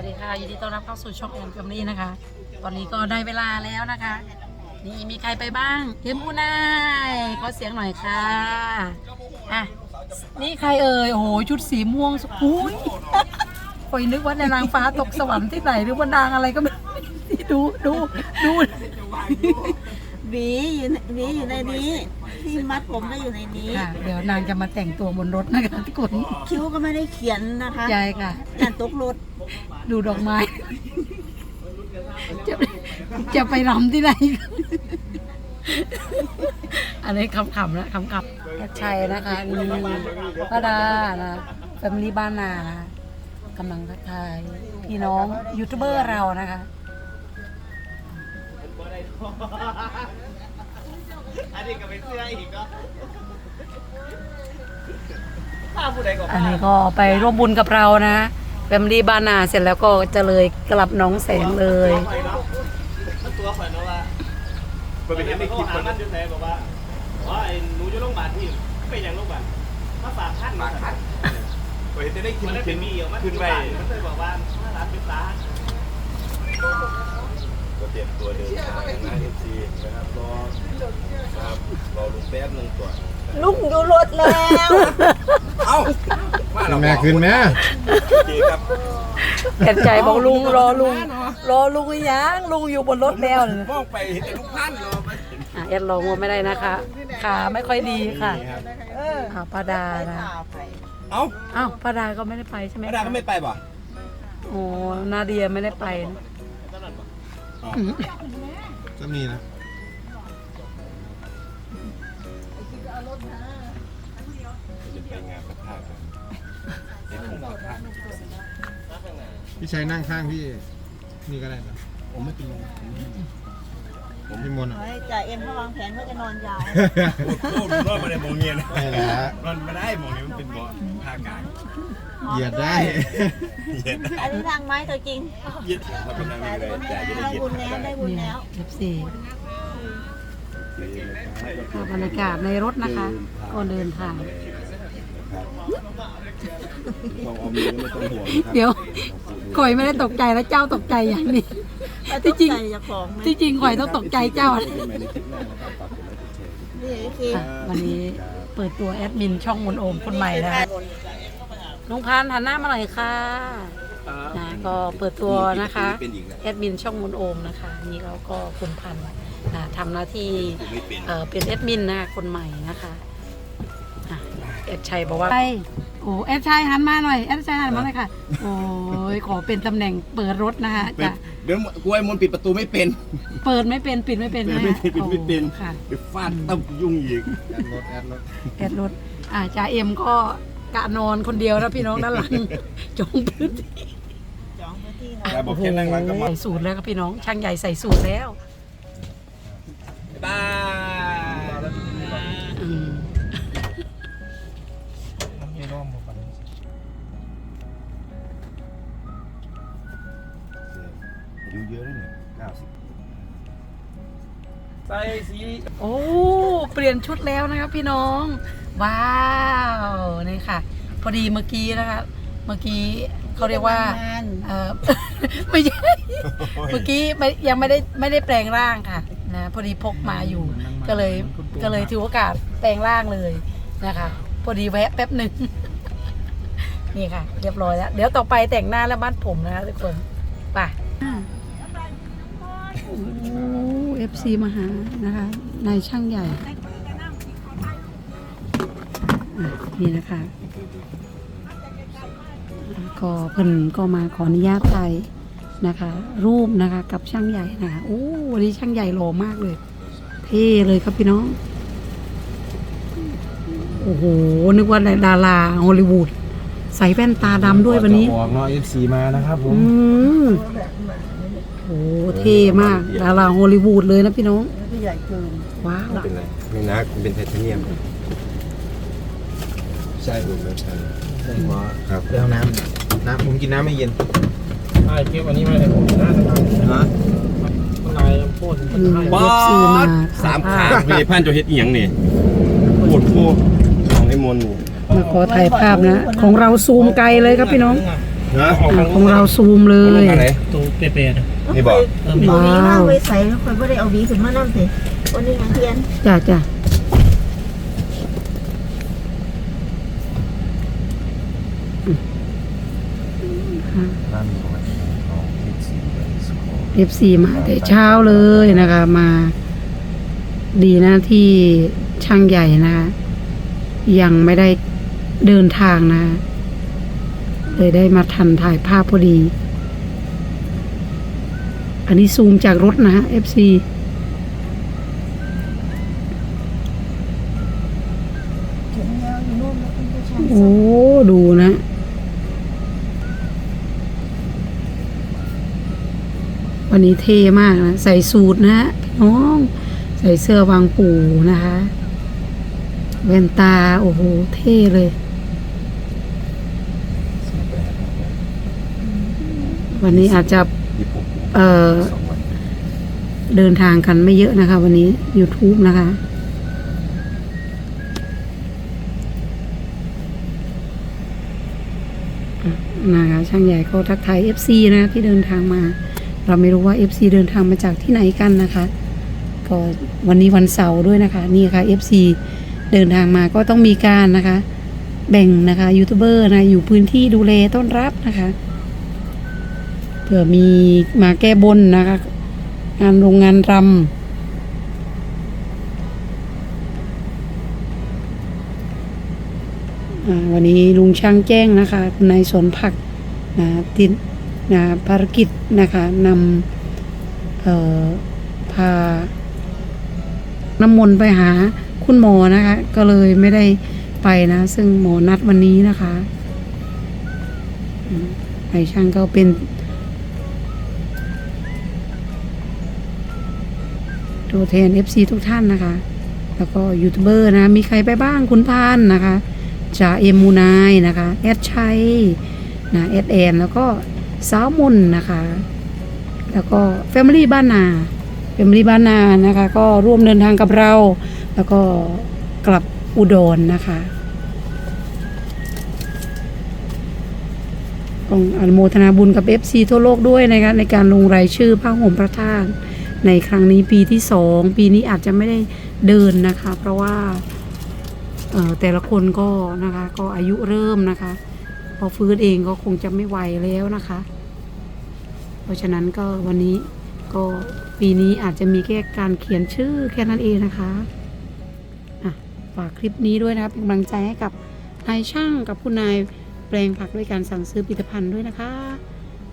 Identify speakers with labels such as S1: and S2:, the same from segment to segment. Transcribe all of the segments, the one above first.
S1: วัสดีค่ะยินดีต้อนรับเข้าสู่ช่องแอนกัมลี่นะคะ ตอนนี้ก็ได้เวลาแล้วนะคะ นี่มีใครไปบ้างเทมปูนายขอเสียงหน่อยค่ะอะนี่ใครเอ่ยโอ้โหชุดสีม่วงสุอุ้ยคอยนึกว่าในนางฟ้าตกสวรรค์ที่ไหนหรือว่านางอะไรก็ไม่ดูดูดู
S2: หวีอยู่ในหวีอยู่ในนี้ ที่มัดผมก็อยู่ในนี้
S1: ค่ะ เดี๋ยวนางจะมาแต่งตัวบนรถนะคะทุกคน
S2: คิ้วก็ไม่ได้เขียนนะคะ
S1: ยายค่ะ
S2: การตกรถ
S1: ดูดอกไม้ จะจะไปรำที่ไหน อันนี้คำๆนะคำๆแอดชัยนะคะนี่ป้าดานะแฟมิลี่บ้านนานะคะกำลังทักทายพี่น้องยูทูบเบอร์เรานะคะ
S3: อันนี้ก็เป็นเสื้ออีกก็ถ้าผู้ใดก็
S1: อันนี้ก็ไปร่วมบุญกับเรานะแฟมิลี่บ้านนาเสร็จแล้วก็จะเลยกลับหน้องแสงเลย
S3: ไปเนาะมันตัวข่อยเนาะว่ามันเป็นในคลิปมันอยู่ไหนบอกว่าว่าไอ้หนูอยู่โรงพยาบาลที่ไปยังโรงพยาบาลมาฝากท่านฝากท่าน
S4: เฮ้ยจะได้คิด
S3: มันได้
S4: ขึ้
S3: เป็นนมีออกมา
S4: ขึ้นไป
S3: มันเคยบอกว่าถ้าร้านเป็นร้าน
S4: ก็ เตรียมตัวเดินทางนะเอฟซีนะครับรอครับรอลุงแป๊บหนึงก่อน
S2: ลุกอยู่รถแล้ว
S4: เอ้าว่าเรา
S5: แม่ขึ้นแม่
S4: โอเคครับ
S1: แอดใจบอกลุงรอลุง รอลุงหรือยังลุงอยู่บนรถแล้วเลย
S4: มองไปเห็นแต่ลูกพันรอไป
S1: อะแอดลองว่าไม่ได้นะคะขาไม่ค่อยดีค่ะ
S4: นี่ครับ
S1: อ้าวป้าดานะ
S4: เอ้า
S1: อ้าวป้าดาก็ไม่ได้ไปใช่ไหม
S4: แม่ดาก็ไม่ไปป่ะ
S1: โอ้นาเดียไม่ได้ไปนะ
S4: อ๋อ
S1: อืม
S5: ก็มีนะ
S4: จะไปงานพระธาตุกันเห็นผมพระธาตุ
S5: พี่ชัยนั่งข้างพี่นี่ก็ได้ปะ
S4: ผมไม่เป็นไร
S5: ผม พี่มนต์อะ
S2: เฮ้ยจ่าเอ็มเขาวางแผนเขาจะนอนยาว
S4: โอ้โหรอดมาในมองเงียนะ
S5: ได้แล้ว
S4: รอดมาได้มองเงียมันเป็นบ่อท่ากลาง
S5: เหยียดได้
S4: เหยียดได้
S2: อันนี้ทางไม้ตัวจริง
S4: เหยียดเราเป็นนางนี่เลยจ่ายจะได้
S2: ได้
S4: เหยียด
S2: บุญแล้วได้บุญ
S1: เนี่ย
S2: แล้ว
S1: เอฟซีบรรยากาศในรถนะคะก็เดินทาง
S4: ของออมมีก็ไม่ต้องห่วงครับ
S1: เดี๋ยวข่อยไม่ได้ตกใจแล้วเจ้าตกใจอย่างนี้ ที่จริง
S2: ใจจะของไหม
S1: ที่จริงข่อยต้องตกใจเจ้า
S4: ในคลิปหน้านะครับฝากกดไลค์กดแชร์
S2: นี่คือ
S1: ค่ะวันนี้เปิดตัวแอดมินช่องมนโอมคนใหม่นะคะลุงพันธ์หันหน้ามาหน่อยค่ะนะก็เปิดตัวนะคะ
S4: เป็นอีกแล้ว
S1: แอดมินช่องมนโอมนะคะนี่เราก็คุณพันธ์นะทำหน้าที่
S4: ไม่เป็น
S1: เอ่อเป็นแอดมินนะคะคนใหม่นะคะอะแอดชัยบอกว่าไป โอ้แอดชัยหันมาหน่อยแอดชัยหันมาหน่อยค่ะ โอ้ยขอเป็นตำแหน่งเปิดรถนะคะจะ
S4: เดี๋ยวกล้วยมนต์ปิดประตูไม่เป็น
S1: เปิดไม่เป็นปิดไม่เป็น
S4: ปิด
S1: นะ
S4: ไม่
S1: ฮะ
S4: เป็นปิดไม่เป็น
S1: โอ้ค่ะ
S4: เดี๋ยวฟาดตั้มยุ่งอีก
S5: แอดรถแอดรถ
S1: แอดรถอ่าจ่าเอ็มก็กะนอนคนเดียวนะพี่น้องด้านหลังจงพื้นที่
S2: จองพื้นที่นะ
S4: ยายบอกแค่นั่งร้านก็มา
S1: ใส่สูตรแล้วครับพี่น้องช่างใหญ่ใส่สูตรแล้ว
S4: บ้า
S1: อื
S4: อายุเยอะแล้วเนี่ยเก้าสิบ
S3: ใส่สี
S1: โอ้เปลี่ยนชุดแล้วนะครับพี่น้อง ว้าวนี่ค่ะ พอดีเมื่อกี้นะคะเมื่อกี้เขาเรียกว่าเออไม่ใช่เมื่อกี้ไม่ยังไม่ได้ไม่ได้แปลงร่างค่ะนะพอดีพกมาอยู่ก็เลยก็เลยถือโอกาสแปลงร่างเลยนะคะ พอดีแวะแป๊บหนึ่งนี่ค่ะ เรียบร้อยแล้ว เดี๋ยวต่อไปแต่งหน้าแล้วบ้านผมนะคะทุกคนไปโอ้ เอฟซีมาหานะคะนายช่างใหญ่ นี่นะคะก็เพิ่นก็มาขออนุญาตถ่ายนะคะ รูปนะคะกับช่างใหญ่นะคะโอ้วันนี้ช่างใหญ่หล่อมากเลย เท่เลยครับพี่น้อง โอ้โห นึกว่าดาราฮอลลีวูด ใส่แว่นตาดำด้วยวันนี้
S5: ออกเนาะ FC มานะครับผม
S1: อืมโอ้เท่มากดาราฮอลลีวูดเลยนะพี่น้อง
S2: พี่ใหญ่เกิน
S1: ว้าว
S4: เป็นไรไม่นะเป็นไทเทเนียม ใช่ถูกแล้วใช่ครับ
S5: เดี๋ยวน้ำน้ำผมกินน้ำไม่เย็น
S3: ใช่เก็บอันนี้ไว้เลยผมน่าจะทำ
S4: ฮะ
S3: ข้างในพูด
S1: อืมเอฟซีมา
S4: สามขาไม่ได้พันจะเฮ็ดเอียงนี่ปวดพูของไอ้มนต์นี่
S1: มาขอถ่ายภาพนะ ของเราซูมไกลเลยครับพี่น้อง
S4: นะ
S1: อะของเราซูมเล
S4: ลง
S1: ย
S4: ทางไหน
S3: ตัวเป๊ะๆนะ
S4: นี่บอก
S2: เอาหวีมาไว้ใส่แล้วคนไม่ได้เอาหวีขึ้นมานั่งสิวันนี้ยังเทียน
S1: จ้ะจ้ะ
S4: นั่นของน้องคิดสีสกอร์
S1: เอฟซีมาแต่เช้าเลยนะคะมา ดีนะที่ช่างใหญ่นะคะยังไม่ได้ เดินทางนะเลยได้มาทันถ่ายภาพพอดี อันนี้ซูมจากรถนะฮะ FC โอ้ ดูนะวันนี้เท่มากนะ ใส่สูทนะฮะพี่น้อง ใส่เสื้อวางปู่นะคะ แว่นตา โอ้โห เท่เลย วันนี้อาจจะเอ่อเดินทางกันไม่เยอะนะคะ วันนี้ YouTube นะคะ นะคะช่างใหญ่ก็ทักทาย FC นะที่เดินทางมา เราไม่รู้ว่า FC เดินทางมาจากที่ไหนกันนะคะก็วันนี้วันเสาร์ด้วยนะคะ นี่ค่ะ FC เดินทางมาก็ต้องมีการนะคะ แบ่งนะคะยูทูบเบอร์นะอยู่พื้นที่ดูแลต้อนรับนะคะ เผื่อมีมาแก้บนนะคะ งานโรงงานรำวันนี้ลุงช่างแจ้งนะคะในสวนผักนะติดนะภารกิจนะคะนำเอ่อพาน้ำมนต์ไปหาคุณหมอนะคะ ก็เลยไม่ได้ไปนะ ซึ่งหมอนัดวันนี้นะคะไอช่างก็เป็น ตัวแทน FC ทุกท่านนะคะ แล้วก็ยูทูบเบอร์นะ มีใครไปบ้างคุณพานนะคะจ่าเอ็มมูนายนะคะ แอดชัยนะแอดแอนแล้วก็สาวมนนะคะ แล้วก็แฟมิลี่บ้านนาแฟมิลี่บ้านนานะคะ ก็ร่วมเดินทางกับเรา แล้วก็กลับอุดรนะคะต้องอนุโมทนาบุญกับ FC ทั่วโลกด้วยนะคะในการลงรายชื่อพระห่มพระธาตุ ในครั้งนี้ปีที่สองปีนี้อาจจะไม่ได้เดินนะคะ เพราะว่าแต่ละคนก็นะคะก็อายุเริ่มนะคะ พอฟื้นเองก็คงจะไม่ไหวแล้วนะคะ เพราะฉะนั้นก็วันนี้ก็ปีนี้อาจจะมีแค่การเขียนชื่อแค่นั้นเองนะคะอะฝากคลิปนี้ด้วยนะคะเป็นกำลังใจให้กับนายช่างกับคุณนายแปลงผักด้วยการสั่งซื้อผลิตภัณฑ์ด้วยนะคะ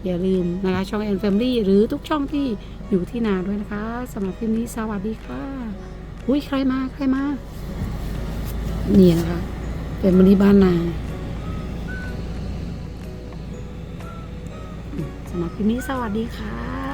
S1: อย่าลืมนะคะช่องแอนแฟมลี่หรือทุกช่องที่อยู่ที่นาด้วยนะคะสำหรับคลิปนี้สวัสดีค่ะอุ้ยใครมาใครมานี่นะคะเป็นมณีบ้านนาสำหรับคลิปนี้สวัสดีค่ะ